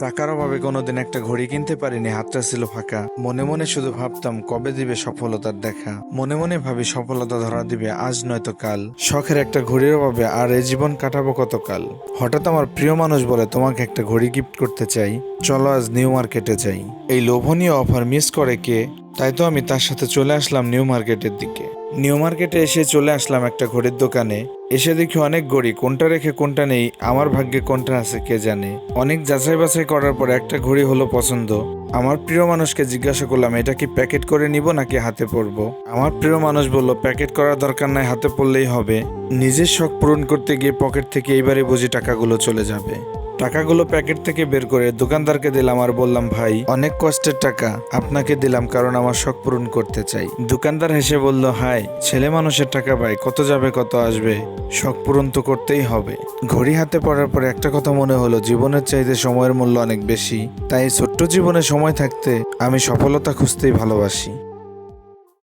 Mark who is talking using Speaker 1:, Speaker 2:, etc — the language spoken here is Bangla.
Speaker 1: টাকার অভাবে কোনোদিন একটা ঘড়ি কিনতে পারিনি, হাতটা ছিল ফাঁকা। মনে মনে শুধু ভাবতাম, কবে দিবে সফলতার দেখা? মনে মনে ভাবি সফলতা ধরা দিবে, আজ নয়তো কাল। শখের একটা ঘড়ির অভাবে আর এই জীবন কাটাবো কতকাল? হঠাৎ আমার প্রিয় মানুষ বলে, তোমাকে একটা ঘড়ি গিফট করতে চাই। চলো আজ নিউ মার্কেটে যাই। এই লোভনীয় অফার মিস করে কে? তাই তো আমি তার সাথে চলে আসলাম নিউ মার্কেটের দিকে। নিউ মার্কেটে এসে চলে আসলাম একটা ঘড়ির দোকানে। এসে দেখি অনেক ঘড়ি, কোনটা রেখে কোনটা নেই, আমার ভাগ্যে কোনটা আছে কে জানে। অনেক যাচাই বাছাই করার পর একটা ঘড়ি হলো পছন্দ। আমার প্রিয় মানুষকে জিজ্ঞাসা করলাম, এটা কি প্যাকেট করে নিব নাকি হাতে পরবো? আমার প্রিয় মানুষ বলল, প্যাকেট করার দরকার নাই, হাতে পড়লেই হবে। নিজের শখ পূরণ করতে গিয়ে পকেট থেকে এইবারে বুঝি টাকাগুলো চলে যাবে। টাকাগুলো প্যাকেট থেকে বের করে দোকানদারকে দিলাম আর বললাম, ভাই, অনেক কষ্টের টাকা। আপনাকে দিলাম কারণ আমার শখ পূরণ করতে চাই। দোকানদার হেসে বলল হাই ছেলে মানুষের টাকা ভাই, কত যাবে, কত আসবে? শখ পূরণ তো করতেই হবে। ঘড়ি হাতে পড়ার পর একটা কথা মনে হলো, জীবনের চাইতে সময়ের মূল্য অনেক বেশি। তাই ছোট্ট জীবনে সময় থাকতে আমি সফলতা খুঁজতেই ভালোবাসি।